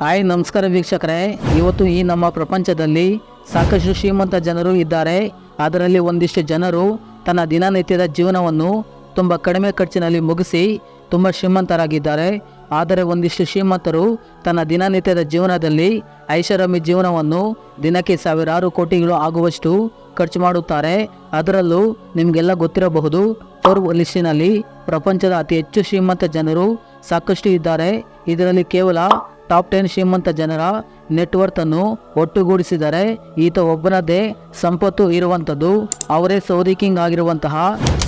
Hi, ನಮಸ್ಕಾರ ವೀಕ್ಷಕರೇ. ಇವತ್ತು ಈ ನಮ್ಮ ಪ್ರಪಂಚದಲ್ಲಿ ಸಾಕಷ್ಟು ಶ್ರೀಮಂತ ಜನರು ಇದ್ದಾರೆ. ಅದರಲ್ಲಿ ಒಂದಿಷ್ಟು ಜನರು ತನ್ನ ದಿನನಿತ್ಯದ ಜೀವನವನ್ನು ತುಂಬ ಕಡಿಮೆ ಖರ್ಚಿನಲ್ಲಿ ಮುಗಿಸಿ ತುಂಬ ಶ್ರೀಮಂತರಾಗಿದ್ದಾರೆ. ಆದರೆ ಒಂದಿಷ್ಟು ಶ್ರೀಮಂತರು ತನ್ನ ದಿನನಿತ್ಯದ ಜೀವನದಲ್ಲಿ ಐಷಾರಾಮಿ ಜೀವನವನ್ನು ದಿನಕ್ಕೆ ಸಾವಿರಾರು ಕೋಟಿಗಳು ಆಗುವಷ್ಟು ಖರ್ಚು ಮಾಡುತ್ತಾರೆ. ಅದರಲ್ಲೂ ನಿಮಗೆಲ್ಲ ಗೊತ್ತಿರಬಹುದು ಫೋರ್ಬ್ ಲಿಸ್ಟಿನಲ್ಲಿ ಪ್ರಪಂಚದ ಅತಿ ಹೆಚ್ಚು ಶ್ರೀಮಂತ ಜನರು ಸಾಕಷ್ಟು ಇದ್ದಾರೆ. ಇದರಲ್ಲಿ ಕೇವಲ ಟಾಪ್ ಟೆನ್ ಶ್ರೀಮಂತ ಜನರ ನೆಟ್ವರ್ತ್ ಅನ್ನು ಒಟ್ಟುಗೂಡಿಸಿದರೆ ಈತ ಒಬ್ಬನದೇ ಸಂಪತ್ತು ಇರುವಂಥದ್ದು. ಅವರೇ ಸೌದಿ ಕಿಂಗ್ ಆಗಿರುವಂತಹ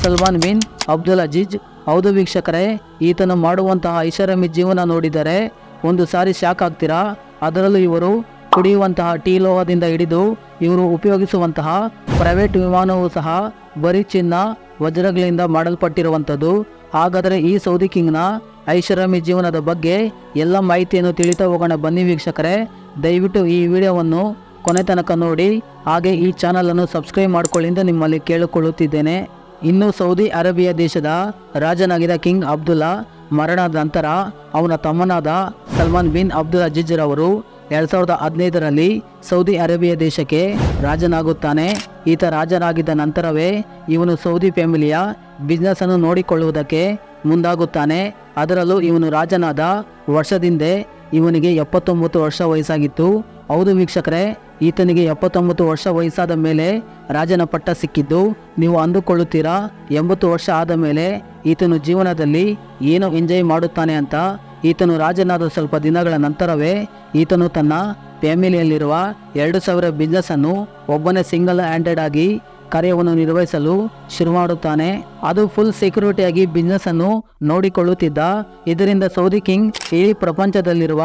ಸಲ್ಮಾನ್ ಬಿನ್ ಅಬ್ದುಲ್ ಅಜೀಜ್ ಹೌದು ವೀಕ್ಷಕರೇ, ಈತನು ಮಾಡುವಂತಹ ಐಷಾರಾಮಿ ಜೀವನ ನೋಡಿದರೆ ಒಂದು ಸಾರಿ ಶಾಕ್ ಆಗ್ತೀರಾ? ಅದರಲ್ಲೂ ಇವರು ಕುಡಿಯುವಂತಹ ಟೀ ಲೋಹದಿಂದ ಹಿಡಿದು ಇವರು ಉಪಯೋಗಿಸುವಂತಹ ಪ್ರೈವೇಟ್ ವಿಮಾನವೂ ಸಹ ಬರೀ ಚಿನ್ನ, ವಜ್ರಗಳಿಂದ ಮಾಡಲ್ಪಟ್ಟಿರುವಂಥದ್ದು. ಹಾಗಾದರೆ ಈ ಸೌದಿ ಕಿಂಗ್ನ ಐಷಾರಾಮಿ ಜೀವನದ ಬಗ್ಗೆ ಎಲ್ಲ ಮಾಹಿತಿಯನ್ನು ತಿಳಿತಾ ಹೋಗೋಣ ಬನ್ನಿ ವೀಕ್ಷಕರೇ. ದಯವಿಟ್ಟು ಈ ವಿಡಿಯೋವನ್ನು ಕೊನೆ ತನಕ ನೋಡಿ, ಹಾಗೆ ಈ ಚಾನಲನ್ನು ಸಬ್ಸ್ಕ್ರೈಬ್ ಮಾಡಿಕೊಳ್ಳಿ ಎಂದು ನಿಮ್ಮಲ್ಲಿ ಕೇಳಿಕೊಳ್ಳುತ್ತಿದ್ದೇನೆ. ಇನ್ನು ಸೌದಿ ಅರೇಬಿಯಾ ದೇಶದ ರಾಜನಾಗಿದ್ದ ಕಿಂಗ್ ಅಬ್ದುಲ್ಲಾ ಮರಣದ ನಂತರ ಅವನ ತಮ್ಮನಾದ ಸಲ್ಮಾನ್ ಬಿನ್ ಅಬ್ದುಲ್ ಅಜಿಜರ್ ಅವರು ಎರಡ್ ಸಾವಿರದ ಹದಿನೈದರಲ್ಲಿ ಸೌದಿ ಅರೇಬಿಯಾ ದೇಶಕ್ಕೆ ರಾಜನಾಗುತ್ತಾನೆ. ಈತ ರಾಜನಾಗಿದ್ದ ನಂತರವೇ ಇವನು ಸೌದಿ ಫ್ಯಾಮಿಲಿಯ ಬಿಸ್ನೆಸ್ ಅನ್ನು ನೋಡಿಕೊಳ್ಳುವುದಕ್ಕೆ ಮುಂದಾಗುತ್ತಾನೆ. ಅದರಲ್ಲೂ ಇವನು ರಾಜನಾದ ವರ್ಷದಿಂದೆ ಇವನಿಗೆ ಎಪ್ಪತ್ತೊಂಬತ್ತು ವರ್ಷ ವಯಸ್ಸಾಗಿತ್ತು. ಹೌದು ವೀಕ್ಷಕರೇ, ಈತನಿಗೆ ಎಪ್ಪತ್ತೊಂಬತ್ತು ವರ್ಷ ವಯಸ್ಸಾದ ಮೇಲೆ ರಾಜನ ಪಟ್ಟ ಸಿಕ್ಕಿದ್ದು, ನೀವು ಅಂದುಕೊಳ್ಳುತ್ತೀರಾ, ಎಂಬತ್ತು ವರ್ಷ ಆದ ಮೇಲೆ ಈತನು ಜೀವನದಲ್ಲಿ ಏನು ಎಂಜಾಯ್ ಮಾಡುತ್ತಾನೆ ಅಂತ. ಈತನು ರಾಜನಾದ ಸ್ವಲ್ಪ ದಿನಗಳ ನಂತರವೇ ಈತನು ತನ್ನ ಫ್ಯಾಮಿಲಿಯಲ್ಲಿರುವ ಎರಡು ಸಾವಿರ ಬಿಸ್ನೆಸ್ ಅನ್ನು ಒಬ್ಬನೇ ಸಿಂಗಲ್ ಹ್ಯಾಂಡೆಡ್ ಆಗಿ ಕಾರ್ಯವನ್ನು ನಿರ್ವಹಿಸಲು ಶುರು ಮಾಡುತ್ತಾನೆ ಅದು ಫುಲ್ ಸೆಕ್ಯೂರಿಟಿಯಾಗಿ ಬಿಸ್ನೆಸ್ ಅನ್ನು ನೋಡಿಕೊಳ್ಳುತ್ತಿದ್ದ. ಇದರಿಂದ ಸೌದಿ ಕಿಂಗ್ ಇಡೀ ಪ್ರಪಂಚದಲ್ಲಿರುವ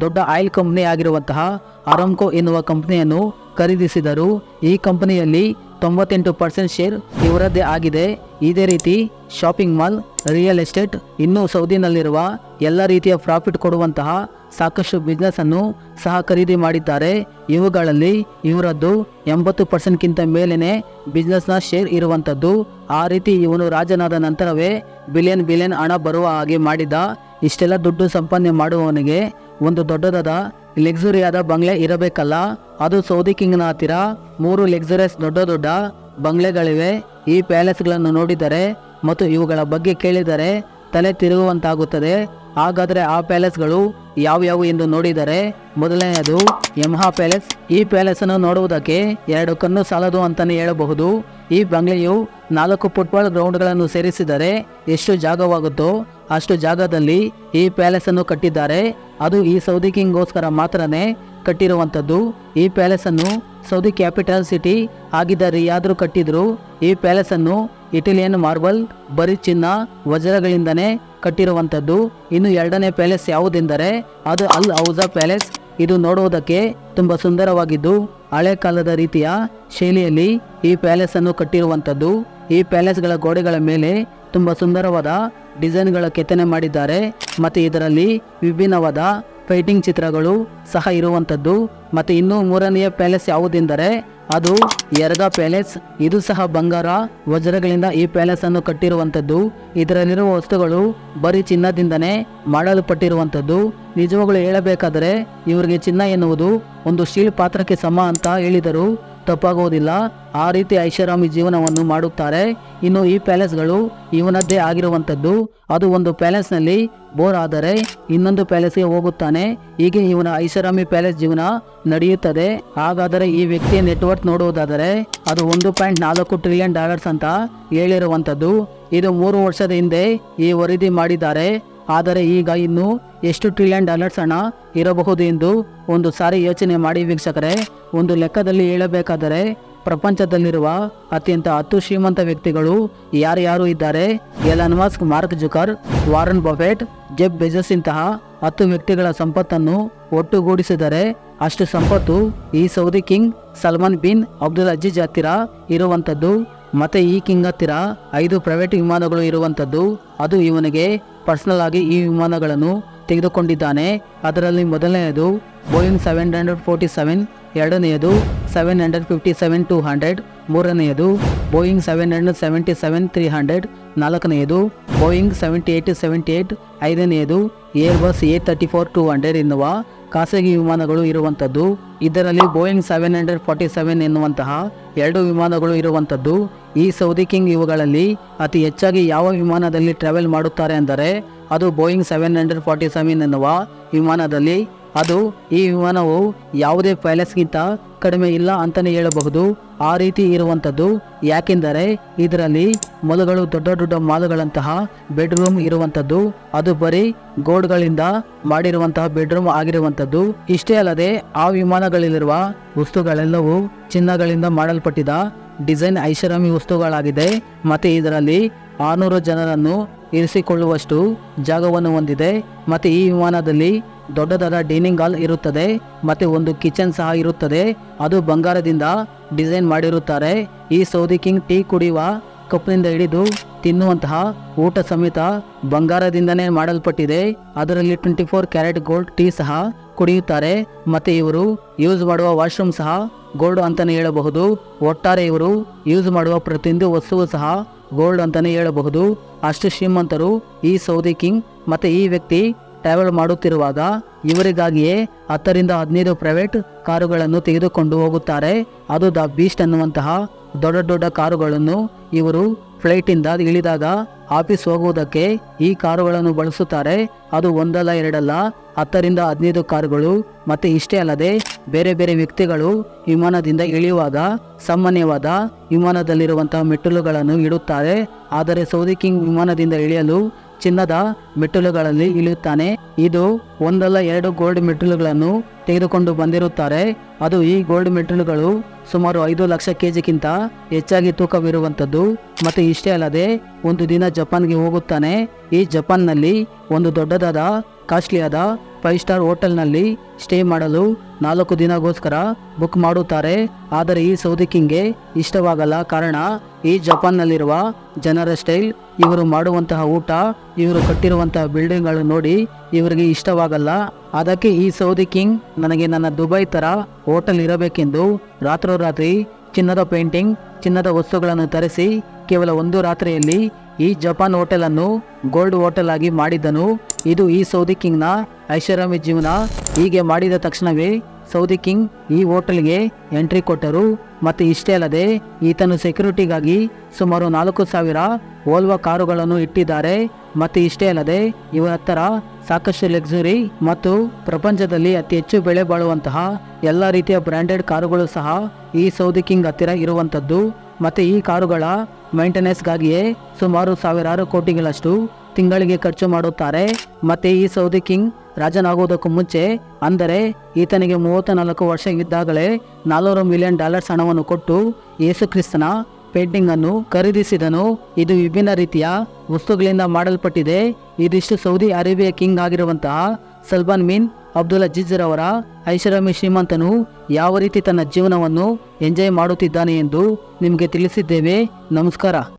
ದೊಡ್ಡ ಆಯಿಲ್ ಕಂಪನಿ ಆಗಿರುವಂತಹ ಅರಾಮ್ಕೋ ಎನ್ನುವ ಕಂಪನಿಯನ್ನು ಖರೀದಿಸಿದರು. ಈ ಕಂಪನಿಯಲ್ಲಿ ತೊಂಬತ್ತೆಂಟು ಪರ್ಸೆಂಟ್ ಶೇರ್ ಇವರದ್ದೇ ಆಗಿದೆ. ಇದೇ ರೀತಿ ಶಾಪಿಂಗ್ ಮಾಲ್, ರಿಯಲ್ ಎಸ್ಟೇಟ್, ಇನ್ನೂ ಸೌದಿನಲ್ಲಿರುವ ಎಲ್ಲ ರೀತಿಯ ಪ್ರಾಫಿಟ್ ಕೊಡುವಂತಹ ಸಾಕಷ್ಟು ಬಿಸ್ನೆಸ್ ಅನ್ನು ಸಹ ಖರೀದಿ ಮಾಡಿದ್ದಾರೆ. ಇವುಗಳಲ್ಲಿ ಇವರದ್ದು ಎಂಬತ್ತು ಪರ್ಸೆಂಟ್ಗಿಂತ ಮೇಲೇನೆ ಬಿಸ್ನೆಸ್ನ ಶೇರ್ ಇರುವಂಥದ್ದು ಆ ರೀತಿ ಇವನು ರಾಜನಾದ ನಂತರವೇ ಬಿಲಿಯನ್ ಬಿಲಿಯನ್ ಹಣ ಬರುವ ಹಾಗೆ ಮಾಡಿದ. ಇಷ್ಟೆಲ್ಲ ದುಡ್ಡು ಸಂಪಾದನೆ ಮಾಡುವವನಿಗೆ ಒಂದು ದೊಡ್ಡದಾದ ಲೆಕ್ಸುರಿಯಾದ ಬಂಗ್ಲೆ ಇರಬೇಕಲ್ಲ? ಅದು ಸೌದಿ ಕಿಂಗ್ನ ಹತ್ತಿರ. ಮೂರು ಲಕ್ಸುರಿಯಸ್ ದೊಡ್ಡ ದೊಡ್ಡ ಬಂಗ್ಲೆಗಳಿವೆ. ಈ ಪ್ಯಾಲೇಸ್ಗಳನ್ನು ನೋಡಿದರೆ ಮತ್ತು ಇವುಗಳ ಬಗ್ಗೆ ಕೇಳಿದರೆ ತಲೆ ತಿರುಗುವಂತಾಗುತ್ತದೆ. ಹಾಗಾದರೆ ಆ ಪ್ಯಾಲೇಸ್ಗಳು ಯಾವ್ಯಾವು ಎಂದು ನೋಡಿದರೆ ಮೊದಲನೆಯದು ಯಮಹಾ ಪ್ಯಾಲೇಸ್. ಈ ಪ್ಯಾಲೇಸ್ ಅನ್ನು ನೋಡುವುದಕ್ಕೆ ಎರಡು ಕಣ್ಣು ಸಾಲದು ಅಂತಾನೆ ಹೇಳಬಹುದು. ಈ ಬಂಗ್ಲೆಯು ನಾಲ್ಕು ಫುಟ್ಬಾಲ್ ಗ್ರೌಂಡ್ಗಳನ್ನು ಸೇರಿಸಿದರೆ ಎಷ್ಟು ಜಾಗವಾಗುತ್ತೋ ಅಷ್ಟು ಜಾಗದಲ್ಲಿ ಈ ಪ್ಯಾಲೇಸ್ ಅನ್ನು ಕಟ್ಟಿದ್ದಾರೆ. ಅದು ಈ ಸೌದಿ ಕಿಂಗ್ಗೋಸ್ಕರ ಮಾತ್ರನೇ ಕಟ್ಟಿರುವಂಥದ್ದು. ಈ ಪ್ಯಾಲೇಸ್ ಅನ್ನು ಸೌದಿ ಕ್ಯಾಪಿಟಲ್ ಸಿಟಿ ಆಗಿದ್ದ ರಿಯಾದ್ರು ಕಟ್ಟಿದ್ರು ಈ ಪ್ಯಾಲೇಸ್ ಅನ್ನು ಇಟಲಿಯನ್ ಮಾರ್ಬಲ್ ಬರೀ ಚಿನ್ನ ವಜ್ರಗಳಿಂದನೇ ಕಟ್ಟಿರುವಂಥದ್ದು. ಇನ್ನು ಎರಡನೇ ಪ್ಯಾಲೇಸ್ ಯಾವುದೆಂದರೆ, ಅದು ಅಲ್ ಔಜ ಪ್ಯಾಲೇಸ್. ಇದು ನೋಡುವುದಕ್ಕೆ ತುಂಬ ಸುಂದರವಾಗಿದ್ದು, ಹಳೆ ಕಾಲದ ರೀತಿಯ ಶೈಲಿಯಲ್ಲಿ ಈ ಪ್ಯಾಲೇಸ್ ಅನ್ನು ಕಟ್ಟಿರುವಂಥದ್ದು. ಈ ಪ್ಯಾಲೇಸ್ಗಳ ಗೋಡೆಗಳ ಮೇಲೆ ತುಂಬ ಸುಂದರವಾದ ಡಿಸೈನ್ಗಳ ಕೆತ್ತನೆ ಮಾಡಿದ್ದಾರೆ. ಮತ್ತು ಇದರಲ್ಲಿ ವಿಭಿನ್ನವಾದ ಪೇಂಟಿಂಗ್ ಚಿತ್ರಗಳು ಸಹ ಇರುವಂಥದ್ದು. ಮತ್ತು ಇನ್ನೂ ಮೂರನೆಯ ಪ್ಯಾಲೇಸ್ ಯಾವುದೆಂದರೆ ಅದು ಎರಗ ಪ್ಯಾಲೇಸ್, ಇದು ಸಹ ಬಂಗಾರ, ವಜ್ರಗಳಿಂದ ಈ ಪ್ಯಾಲೇಸ್ ಅನ್ನು ಕಟ್ಟಿರುವಂಥದ್ದು. ಇದರಲ್ಲಿರುವ ವಸ್ತುಗಳು ಬರೀ ಚಿನ್ನದಿಂದನೇ ಮಾಡಲ್ಪಟ್ಟಿರುವಂಥದ್ದು. ನಿಜವಾಗ್ಲೂ ಹೇಳಬೇಕಾದರೆ, ಇವರಿಗೆ ಚಿನ್ನ ಎನ್ನುವುದು ಒಂದು ಸ್ಟೀಲ್ ಪಾತ್ರಕ್ಕೆ ಸಮ ಅಂತ ಹೇಳಿದರು. ತಪ್ಪಾಗುವುದಿಲ್ಲ ಆ ರೀತಿ ಐಷಾರಾಮಿ ಜೀವನವನ್ನು ಮಾಡುತ್ತಾರೆ. ಇನ್ನು ಈ ಪ್ಯಾಲೇಸ್ಗಳು ಇವನದ್ದೇ ಆಗಿರುವಂಥದ್ದು. ಅದು ಒಂದು ಪ್ಯಾಲೇಸ್ನಲ್ಲಿ ಬೋರ್ ಆದರೆ ಇನ್ನೊಂದು ಪ್ಯಾಲೇಸ್ಗೆ ಹೋಗುತ್ತಾನೆ. ಹೀಗೆ ಇವನ ಐಷಾರಾಮಿ ಪ್ಯಾಲೇಸ್ ಜೀವನ ನಡೆಯುತ್ತದೆ. ಹಾಗಾದರೆ ಈ ವ್ಯಕ್ತಿಯ ನೆಟ್ವರ್ಕ್ ನೋಡುವುದಾದರೆ ಅದು ಒಂದು ಪಾಯಿಂಟ್ ನಾಲ್ಕು ಟ್ರಿಲಿಯನ್ ಡಾಲರ್ಸ್ ಅಂತ ಹೇಳಿರುವಂಥದ್ದು. ಇದು ಮೂರು ವರ್ಷದ ಹಿಂದೆ ಈ ವರದಿ ಮಾಡಿದ್ದಾರೆ. ಆದರೆ ಈಗ ಇನ್ನು ಎಷ್ಟು ಟ್ರಿಲಿಯನ್ ಡಾಲರ್ಸ್ ಹಣ ಇರಬಹುದು ಎಂದು ಒಂದು ಸಾರಿ ಯೋಚನೆ ಮಾಡಿ ವೀಕ್ಷಕರೇ, ಒಂದು ಲೆಕ್ಕದಲ್ಲಿ ಹೇಳಬೇಕಾದರೆ ಪ್ರಪಂಚದಲ್ಲಿರುವ ಅತ್ಯಂತ ಹತ್ತು ಶ್ರೀಮಂತ ವ್ಯಕ್ತಿಗಳು ಯಾರ್ಯಾರು ಇದ್ದಾರೆ? Elon Musk Mark Zucker, Warren Buffett Jeff Bezos ಇಂತಹ ಹತ್ತು ವ್ಯಕ್ತಿಗಳ ಸಂಪತ್ತನ್ನು ಒಟ್ಟುಗೂಡಿಸಿದರೆ ಅಷ್ಟು ಸಂಪತ್ತು ಈ Saudi King Salman bin Abdul Aziz ಹತ್ತಿರ ಇರುವಂಥದ್ದು, ಮತ್ತೆ ಈ ಕಿಂಗ್ ಹತ್ತಿರ ಐದು ಪ್ರೈವೇಟ್ ವಿಮಾನಗಳು ಇರುವಂಥದ್ದು, ಅದು ಇವನಿಗೆ ಪರ್ಸನಲ್ ಆಗಿ ಈ ವಿಮಾನಗಳನ್ನು ತೆಗೆದುಕೊಂಡಿದ್ದಾನೆ. ಅದರಲ್ಲಿ ಮೊದಲನೆಯದು Boeing seven hundred forty seven ಎರಡನೆಯದು seven hundred fifty seven two hundred ಮೂರನೆಯದು Boeing seven hundred seventy seven three hundred ನಾಲ್ಕನೆಯದು Boeing seventy eight seventy eight ಐದನೆಯದು Airbus A thirty four two hundred ಎನ್ನುವ ಖಾಸಗಿ ವಿಮಾನಗಳು ಇರುವಂಥದ್ದು ಇದರಲ್ಲಿ Boeing seven hundred forty seven ಎನ್ನುವಂತಹ ಎರಡು ವಿಮಾನಗಳು ಇರುವಂಥದ್ದು ಈ ಸೌದಿ ಕಿಂಗ್ ಇವುಗಳಲ್ಲಿ ಅತಿ ಹೆಚ್ಚಾಗಿ ಯಾವ ವಿಮಾನದಲ್ಲಿ ಟ್ರಾವೆಲ್ ಮಾಡುತ್ತಾರೆ ಅಂದರೆ ಅದು Boeing seven hundred forty seven ಎನ್ನುವ ವಿಮಾನದಲ್ಲಿ ಅದು ಈ ವಿಮಾನವು ಯಾವುದೇ ಪ್ಯಾಲೇಸ್ಗಿಂತ ಕಡಿಮೆ ಇಲ್ಲ ಅಂತಲೇ ಹೇಳಬಹುದು. ಆ ರೀತಿ ಇರುವಂಥದ್ದು ಯಾಕೆಂದರೆ ಇದರಲ್ಲಿ ಮೊಲಗಳು ದೊಡ್ಡ ದೊಡ್ಡ ಮಾಲುಗಳಂತಹ ಬೆಡ್ರೂಮ್ ಇರುವಂಥದ್ದು, ಅದು ಬರೀ ಗೋಡ್ಗಳಿಂದ ಮಾಡಿರುವಂತಹ ಬೆಡ್ರೂಮ್ ಆಗಿರುವಂಥದ್ದು. ಇಷ್ಟೇ ಅಲ್ಲದೆ ಆ ವಿಮಾನಗಳಲ್ಲಿರುವ ವಸ್ತುಗಳೆಲ್ಲವೂ ಚಿನ್ನಗಳಿಂದ ಮಾಡಲ್ಪಟ್ಟಿದ ಡಿಸೈನ್ ಐಷಾರಾಮಿ ವಸ್ತುಗಳಾಗಿದೆ. ಮತ್ತು ಇದರಲ್ಲಿ ಆರುನೂರು ಜನರನ್ನು ಇರಿಸಿಕೊಳ್ಳುವಷ್ಟು ಜಾಗವನ್ನು ಹೊಂದಿದೆ. ಮತ್ತು ಈ ವಿಮಾನದಲ್ಲಿ ದೊಡ್ಡದಾದ ಡೈನಿಂಗ್ ಹಾಲ್ ಇರುತ್ತದೆ ಮತ್ತೆ ಒಂದು ಕಿಚನ್ ಸಹ ಇರುತ್ತದೆ. ಅದು ಬಂಗಾರದಿಂದ ಡಿಸೈನ್ ಮಾಡಿರುತ್ತಾರೆ. ಈ ಸೌದಿ ಕಿಂಗ್ ಟೀ ಕುಡಿಯುವ ಕಪ್ನಿಂದ ಹಿಡಿದು ತಿನ್ನುವಂತಹ ಊಟ ಸಮೇತ ಬಂಗಾರದಿಂದನೇ ಮಾಡಲ್ಪಟ್ಟಿದೆ. ಅದರಲ್ಲಿ twenty four carat gold tea ಸಹ ಕುಡಿಯುತ್ತಾರೆ. ಮತ್ತೆ ಇವರು ಯೂಸ್ ಮಾಡುವ ವಾಶ್ರೂಮ್ ಸಹ ಗೋಲ್ಡ್ ಅಂತಾನೆ ಹೇಳಬಹುದು. ಒಟ್ಟಾರೆ ಇವರು ಯೂಸ್ ಮಾಡುವ ಪ್ರತಿಯೊಂದು ವಸ್ತುವು ಸಹ ಗೋಲ್ಡ್ ಅಂತಾನೆ ಹೇಳಬಹುದು. ಅಷ್ಟು ಶ್ರೀಮಂತರು ಈ ಸೌದಿ ಕಿಂಗ್ ಮತ್ತೆ ಈ ವ್ಯಕ್ತಿ ಟ್ರಾವೆಲ್ ಮಾಡುತ್ತಿರುವಾಗ ಇವರಿಗಾಗಿಯೇ ಹತ್ತರಿಂದ ಹದಿನೈದು ಪ್ರೈವೇಟ್ ಕಾರುಗಳನ್ನು ತೆಗೆದುಕೊಂಡು ಹೋಗುತ್ತಾರೆ. ಅದು ದ ಬೀಸ್ಟ್ ಅನ್ನುವಂತಹ ದೊಡ್ಡ ದೊಡ್ಡ ಕಾರುಗಳನ್ನು ಇವರು ಫ್ಲೈಟಿಂದ ಇಳಿದಾಗ ಆಫೀಸ್ ಹೋಗುವುದಕ್ಕೆ ಈ ಕಾರುಗಳನ್ನು ಬಳಸುತ್ತಾರೆ. ಅದು ಒಂದಲ್ಲ, ಎರಡಲ್ಲ, ಹತ್ತರಿಂದ ಹದಿನೈದು ಕಾರುಗಳು ಮತ್ತೆ ಇಷ್ಟೇ ಅಲ್ಲದೆ ಬೇರೆ ಬೇರೆ ವ್ಯಕ್ತಿಗಳು ವಿಮಾನದಿಂದ ಇಳಿಯುವಾಗ ಸಾಮಾನ್ಯವಾದ ವಿಮಾನದಲ್ಲಿರುವಂತಹ ಮೆಟ್ಟಿಲುಗಳನ್ನು ಇಡುತ್ತಾರೆ. ಆದರೆ ಸೌದಿ ಕಿಂಗ್ ವಿಮಾನದಿಂದ ಇಳಿಯಲು ಚಿನ್ನದ ಮೆಟ್ಟಿಲುಗಳಲ್ಲಿ ಇಳಿಯುತ್ತಾನೆ. ಇದು ಒಂದಲ್ಲ ಎರಡು ಗೋಲ್ಡ್ ಮೆಟ್ಟಿಲುಗಳನ್ನು ತೆಗೆದುಕೊಂಡು ಬಂದಿರುತ್ತಾರೆ. ಅದು ಈ ಗೋಲ್ಡ್ ಮೆಟ್ಟಿಲುಗಳು ಸುಮಾರು ಐದು ಲಕ್ಷ ಕೆಜಿಗಿಂತ ಹೆಚ್ಚಾಗಿ ತೂಕವಿರುವಂಥದ್ದು. ಮತ್ತು ಇಷ್ಟೇ ಅಲ್ಲದೆ, ಒಂದು ದಿನ ಜಪಾನ್ಗೆ ಹೋಗುತ್ತಾನೆ. ಈ ಜಪಾನ್ನಲ್ಲಿ ಒಂದು ದೊಡ್ಡದಾದ, ಕಾಸ್ಟ್ಲಿಯಾದ ಫೈವ್ ಸ್ಟಾರ್ ಹೋಟೆಲ್ನಲ್ಲಿ ಸ್ಟೇ ಮಾಡಲು ನಾಲ್ಕು ದಿನಗೋಸ್ಕರ ಬುಕ್ ಮಾಡುತ್ತಾರೆ. ಆದರೆ ಈ ಸೌದಿ ಕಿಂಗ್ಗೆ ಇಷ್ಟವಾಗಲ್ಲ ಕಾರಣ ಈ ಜಪಾನ್ನಲ್ಲಿರುವ ಜನರ ಸ್ಟೈಲ್, ಇವರು ಮಾಡುವಂತಹ ಊಟ, ಇವರು ಕಟ್ಟಿರುವಂತಹ ಬಿಲ್ಡಿಂಗ್ಗಳು ನೋಡಿ ಇವರಿಗೆ ಇಷ್ಟವಾಗಲ್ಲ. ಅದಕ್ಕೆ ಈ ಸೌದಿ ಕಿಂಗ್ ನನಗೆ ನನ್ನ ದುಬೈ ತರ ಹೋಟೆಲ್ ಇರಬೇಕೆಂದು ರಾತ್ರೋರಾತ್ರಿ ಚಿನ್ನದ ಪೇಂಟಿಂಗ್, ಚಿನ್ನದ ವಸ್ತುಗಳನ್ನು ತರಿಸಿ ಕೇವಲ ಒಂದು ರಾತ್ರಿಯಲ್ಲಿ ಈ ಜಪಾನ್ ಹೋಟೆಲ್ ಅನ್ನು ಗೋಲ್ಡ್ ಹೋಟೆಲ್ ಆಗಿ ಮಾಡಿದ್ದನು. ಇದು ಈ ಸೌದಿ ಕಿಂಗ್ನ ಐಷಾರಾಮಿ ಜೀವನ ಹೀಗೆ ಮಾಡಿದ ತಕ್ಷಣವೇ ಸೌದಿ ಕಿಂಗ್ ಈ ಹೋಟೆಲ್ಗೆ ಎಂಟ್ರಿ ಕೊಟ್ಟರು ಮತ್ತು ಇಷ್ಟೇ ಅಲ್ಲದೆ ಈತನು ಸೆಕ್ಯೂರಿಟಿಗಾಗಿ ಸುಮಾರು ನಾಲ್ಕು ಸಾವಿರ ಓಲ್ವಾ ಕಾರುಗಳನ್ನು ಇಟ್ಟಿದ್ದಾರೆ ಮತ್ತು ಇಷ್ಟೇ ಅಲ್ಲದೆ ಇವರ ಹತ್ತಿರ ಸಾಕಷ್ಟು ಲಕ್ಸುರಿ ಮತ್ತು ಪ್ರಪಂಚದಲ್ಲಿ ಅತಿ ಹೆಚ್ಚು ಬೆಲೆ ಬಾಳುವಂತಹ ಎಲ್ಲ ರೀತಿಯ ಬ್ರ್ಯಾಂಡೆಡ್ ಕಾರುಗಳು ಸಹ ಈ ಸೌದಿ ಕಿಂಗ್ ಹತ್ತಿರ ಇರುವಂಥದ್ದು ಮತ್ತು ಈ ಕಾರುಗಳ ಮೇಂಟೆನೆನ್ಸ್ಗಾಗಿಯೇ ಸುಮಾರು ಸಾವಿರಾರು ಕೋಟಿಗಳಷ್ಟು ತಿಂಗಳಿಗೆ ಖರ್ಚು ಮಾಡುತ್ತಾರೆ ಮತ್ತು ಈ ಸೌದಿ ಕಿಂಗ್ ರಾಜನಾಗುವುದಕ್ಕೂ ಮುಂಚೆ, ಅಂದರೆ ಈತನಿಗೆ ಮೂವತ್ತ ನಾಲ್ಕು ವರ್ಷ ಇದ್ದಾಗಲೇ ನಾಲ್ನೂರು ಮಿಲಿಯನ್ ಡಾಲರ್ಸ್ ಹಣವನ್ನು ಕೊಟ್ಟು ಯೇಸುಕ್ರಿಸ್ತನ ಪೇಂಟಿಂಗ್ ಅನ್ನು ಖರೀದಿಸಿದನು. ಇದು ವಿಭಿನ್ನ ರೀತಿಯ ವಸ್ತುಗಳಿಂದ ಮಾಡಲ್ಪಟ್ಟಿದೆ. ಇದಿಷ್ಟು ಸೌದಿ ಅರೇಬಿಯಾ ಕಿಂಗ್ ಆಗಿರುವಂತಹ ಸಲ್ಮಾನ್ ಮಿನ್ ಅಬ್ದುಲ್ ಅಜೀಜರ್ ಅವರ ಐಷಾರಾಮಿ ಶ್ರೀಮಂತನು ಯಾವ ರೀತಿ ತನ್ನ ಜೀವನವನ್ನು ಎಂಜಾಯ್ ಮಾಡುತ್ತಿದ್ದಾನೆ ಎಂದು ನಿಮಗೆ ತಿಳಿಸಿದ್ದೇವೆ. ನಮಸ್ಕಾರ.